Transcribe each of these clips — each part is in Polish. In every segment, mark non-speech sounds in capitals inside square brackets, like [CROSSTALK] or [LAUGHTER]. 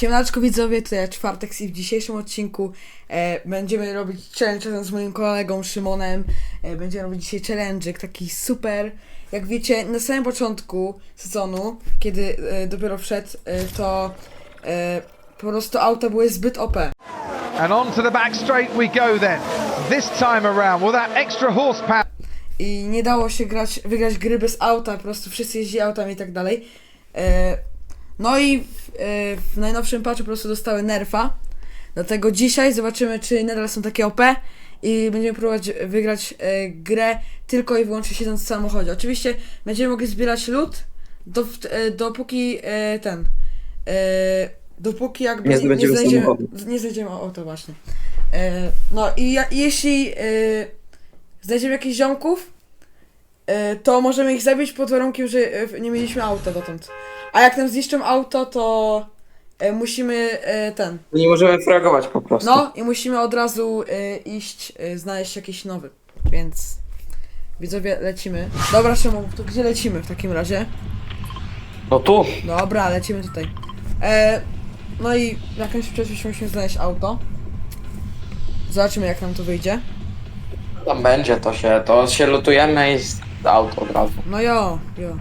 Siemaneczko widzowie, to ja Czwartek i w dzisiejszym odcinku e, będziemy robić challenge razem z moim kolegą Szymonem. E, będziemy robić dzisiaj challenge taki super. Jak wiecie, na samym początku sezonu, kiedy e, dopiero wszedł, e, to e, po prostu auta były zbyt OP. And on to the back straight we go then. This time around, with that extra horsepower. i nie dało się grać, wygrać gry bez auta, po prostu wszyscy jeździli autami i tak dalej. E, no i w, e, w najnowszym patchu po prostu dostały nerfa. Dlatego dzisiaj zobaczymy, czy nadal są takie OP i będziemy próbować wygrać e, grę tylko i wyłącznie siedząc w samochodzie. Oczywiście będziemy mogli zbierać lód, do, e, dopóki e, ten. E, dopóki jakby Nie zdobędziemy znajdziemy, samochodu. nie znajdziemy o to właśnie. E, no i ja, jeśli e, znajdziemy jakichś ziomków, e, to możemy ich zabić pod warunkiem, że e, nie mieliśmy auta dotąd. A jak nam zniszczą auto, to e, musimy e, ten. Nie możemy fragować po prostu. No i musimy od razu e, iść, e, znaleźć jakiś nowy. Więc widzowie, lecimy. Dobra, Szymon, to gdzie lecimy w takim razie? No tu. Dobra, lecimy tutaj. E, no i w jakimś przecież musimy znaleźć auto. Zobaczymy jak nam to wyjdzie. Tam będzie to się, to się lutujemy i z auto od razu. No jo, jo.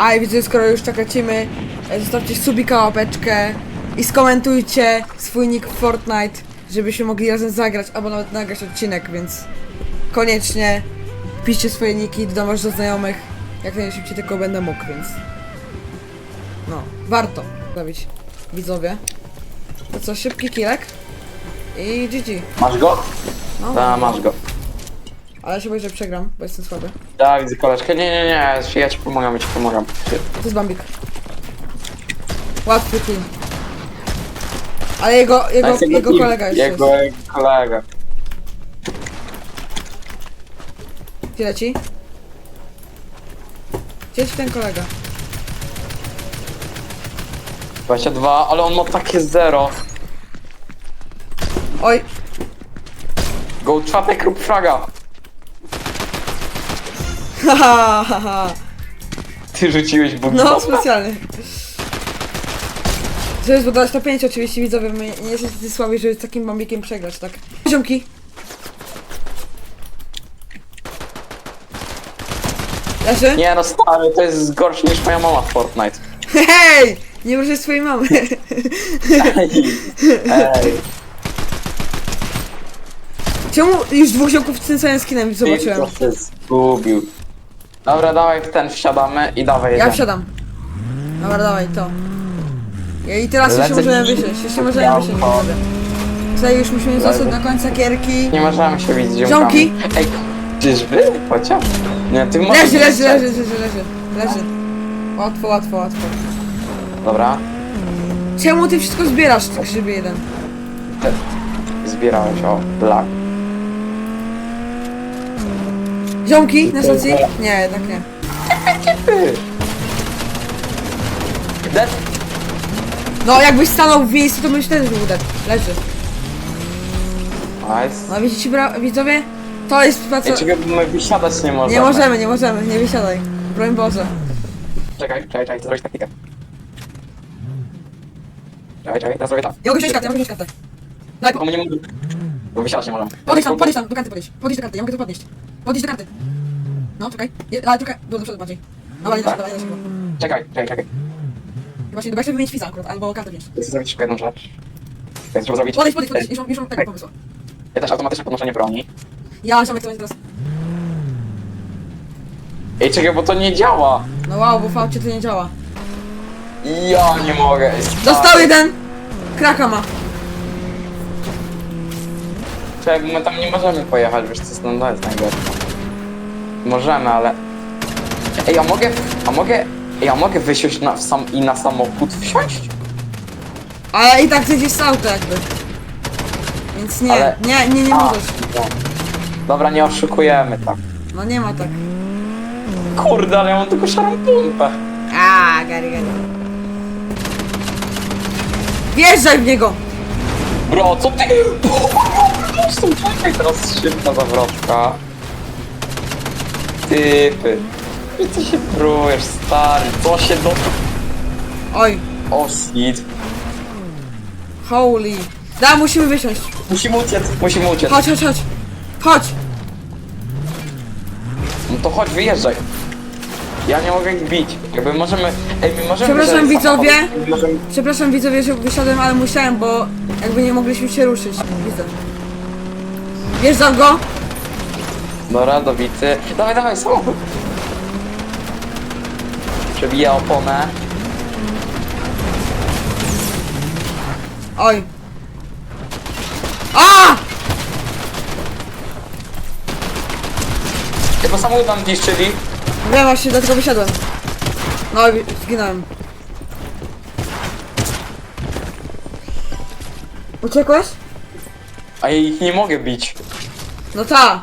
A i widzę, skoro już tak lecimy, e, zostawcie subika, łapeczkę i skomentujcie swój nick w Fortnite, żebyśmy mogli razem zagrać, albo nawet nagrać odcinek, więc koniecznie piszcie swoje niki, dodam was do znajomych, jak najszybciej tylko będę mógł, więc no, warto zrobić, widzowie. To co, szybki kilek i GG. Masz go? No, Ta, masz go. Ale się boję, że przegram, bo jestem słaby. Tak, widzę koleżkę. Nie, nie, nie, ja ci pomagam, ja ci pomagam. To jest Bambik. Łatwy kill. Ale jego, jego, jego team. kolega jeszcze Jego jest. kolega. Gdzie leci? Gdzie leci ten kolega? 22, ale on ma takie zero. Oj, Go czwartek rób fraga. Haha, haha. Ty rzuciłeś bug No, specjalnie. To jest dodać to 5 oczywiście widzowie, my nie jesteśmy tacy słabi, żeby z takim Bambikiem przegrać, tak? Ziomki. Leży? Nie no stary, to jest gorsze niż moja mama w Fortnite. Hej! Nie ruszaj swojej mamy. Ej, ej. Czemu już dwóch ziomków z tym samym skinem zobaczyłem? Co się zgubił. Dobra, dawaj w ten wsiadamy i dawaj Ja wsiadam. Dobra, dawaj, to. I teraz jeszcze Lecę możemy wysiąść, jeszcze możemy wysiąść. Białko. widzowie. Tutaj już musimy zostać na końcu gierki. Nie możemy się widzieć z ziomkami. Ej, czyżby? Chociaż? Nie, ty możesz... Leży, leży, leży, leży, leży, leży. Łatwo, łatwo, łatwo. Dobra, Czemu ty wszystko zbierasz, tak grzyby jeden? zbierałeś, o. Ziomki na stacji? Nie, jednak nie. Dead? No, jakbyś stanął w miejscu, to byś też był dead. Leży. Nice. No widzicie, bra- widzowie? To jest praca... Ej, my wysiadać nie możemy. Nie możemy, nie możemy, nie wysiadaj. Broń Boże. Czekaj, czekaj, czekaj, zrobić taktykę. Czekaj, czekaj, teraz zrobię tak. Ja mogę wziąć kartę, ja mogę wziąć kartę. Daj, Bo my nie możemy... Bo wysiadać nie możemy. Podejdź tam, podejdź tam, do karty podejdź. Podejdź do karty, ja mogę to podnieść. Podejdź do karty. No, czekaj. Je, ale trochę, było do przodu bardziej. Dobra, nie da się, dobra, nie da się. chyba. Czekaj, czekaj, czekaj. Właśnie, dobra, jeszcze wymienić fiza akurat, albo kartę wziąć. Chcę zrobić szybko jedną rzecz. Trzeba zrobić... Podejdź, podejdź, podejdź, już mam, już mam tego pomysłu. Ja też automatyczne podnoszenie broni. Ja, ziomek, to będzie teraz. Ej, czekaj, bo to nie działa. No wow, bo w aucie to nie działa. Ja nie mogę. Dostał jeden! Kraka ma. Czekaj, bo my tam nie możemy pojechać, wiesz co, no to jest najgorsze. Możemy, ale... Ej, a mogę... A mogę... Ej, a mogę wysiąść na, w sam, i na samochód wsiąść? Ale i tak zjedziesz z auta jakby. Więc nie, Ale- nie, nie, nie A, możesz. no. Dobra, nie oszukujemy tak. No nie ma tak. Kurde, ale ja mam tylko szarą pompę. A, gary, gary. Wjeżdżaj w niego! Bro, co ty? [LAUGHS] Po prostu czekaj, teraz szybka zawrotka. Typy. Co się prujesz, stary? Co się do... Oj, O, Sid. holy. Da, musimy wysiąść. Musimy uciec, musimy uciec. Chodź, chodź, chodź. Chodź. No to chodź, wyjeżdżaj. Ja nie mogę ich bić. Jakby możemy... Ej, my możemy... Przepraszam, widzowie. Możemy... Przepraszam widzowie, że wysiadłem, ale musiałem, bo jakby nie mogliśmy się ruszyć. Widzę. Wjeżdżam go. Dobra, dobity. Dawaj, dawaj, samochód. Przebija oponę. Oj. A! Chyba samochód nam zniszczyli. Wiem właśnie, dlatego wysiadłem. No i zginąłem. Uciekłeś? A ja ich nie mogę bić. No ta.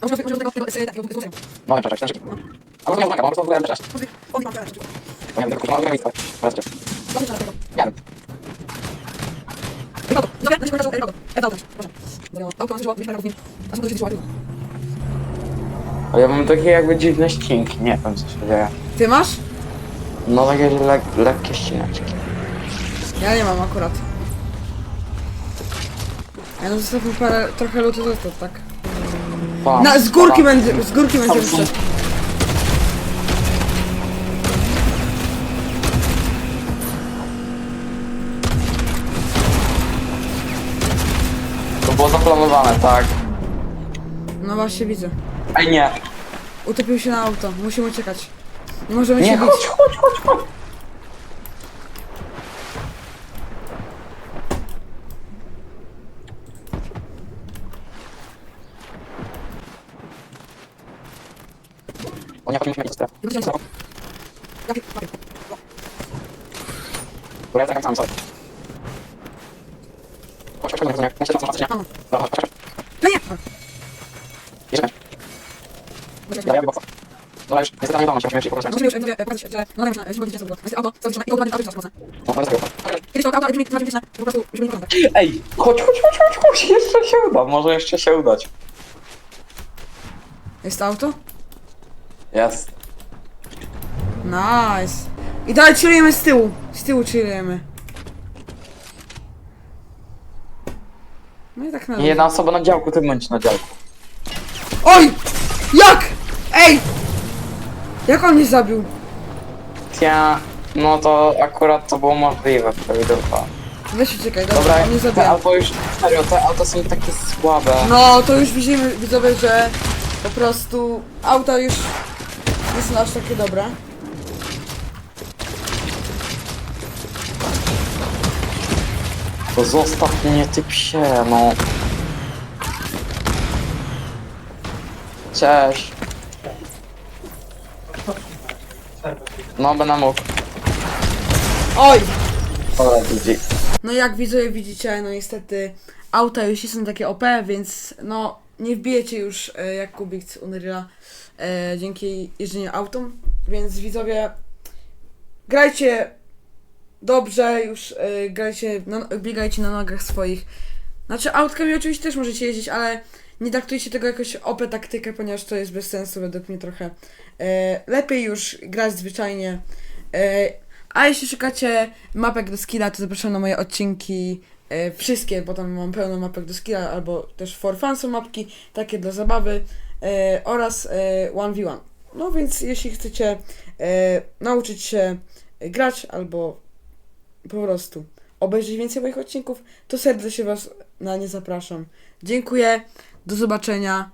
A może do tego, tego, tego, takiego, tego, No, ale przecież, ten A może nie znam, może w ogóle też. tego. On ma teraz. Bo ja wiem, tylko mam miejsce. Zobaczcie. Zobaczmy na tego. Nie wiem. Rigodo. Dobra, na auto mam na A co to się działo? Ale ja mam takie jakby dziwne ścinki. Nie wiem, co się dzieje. Ty masz? No, takie lek lekkie ścineczki. Ja nie mam akurat. Ja no zostawił parę, trochę lutu zostaw, tak? Na, z górki będzie, z górki będzie Tam są- wyszedł. To było zaplanowane, tak. No właśnie widzę. Ej, nie. Utopił się na auto, musimy uciekać. Nie możemy Nie, się bić. chodź, chodź, chodź, chodź. O nie, chodź, musimy iść teraz. Jakie- jakie- jakie- Bo ja tak sam sobie. Chodź, chodź, chodź, chodź, chodź, chodź, chodź, chodź. Dobra, chodź, chodź, No nie! Ja boksa. Dobra, już, niestety tam nie dam się, musimy jeszcze po prostu. Musimy już jakby pokazać, że no że jeśli będziecie sobie Jest auto, co i auto będzie auto w No, to jest tego. Kiedyś to auto, jak brzmi, to po prostu żeby nie. Ej, chodź, chodź, chodź, chodź, chodź, jeszcze się uda, może jeszcze się udać. Jest auto? Jest. Nice. I dalej chillujemy z tyłu. Z tyłu chillujemy. No i tak na Jedna osoba na działku, ty bądź na działku. Oj! Jak? Ej! Jak on mnie zabił? Ja, no to akurat to było możliwe, prawidłowo. Weź uciekaj, dobra, Dobra, on mnie te auto już, serio, te auta są takie słabe. No, to już widzimy, widzowie, że po prostu auta już nie są aż takie dobre. To zostaw mnie, ty psie, no. Cześć. No, będę mógł. Oj! Dobra, widzi. No jak widzowie widzicie, no niestety auta już nie są takie OP, więc no nie wbijecie już e, jak Kubik z Unreal'a e, dzięki jeżdżeniu autom, więc widzowie grajcie dobrze, już e, grajcie, na, biegajcie na nogach swoich. Znaczy autkami oczywiście też możecie jeździć, ale nie traktujcie tego jakoś OP taktykę, ponieważ to jest bez sensu według mnie trochę. E, lepiej już grać zwyczajnie. E, a jeśli szukacie mapek do skilla, to zapraszam na moje odcinki. E, wszystkie, bo tam mam pełno mapek do skilla, albo też for fun są mapki, takie dla zabawy oraz e, 1v1. No więc jeśli chcecie e, nauczyć się grać albo po prostu obejrzeć więcej moich odcinków, to serdecznie Was na nie zapraszam. Dziękuję, do zobaczenia,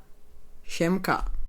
siemka.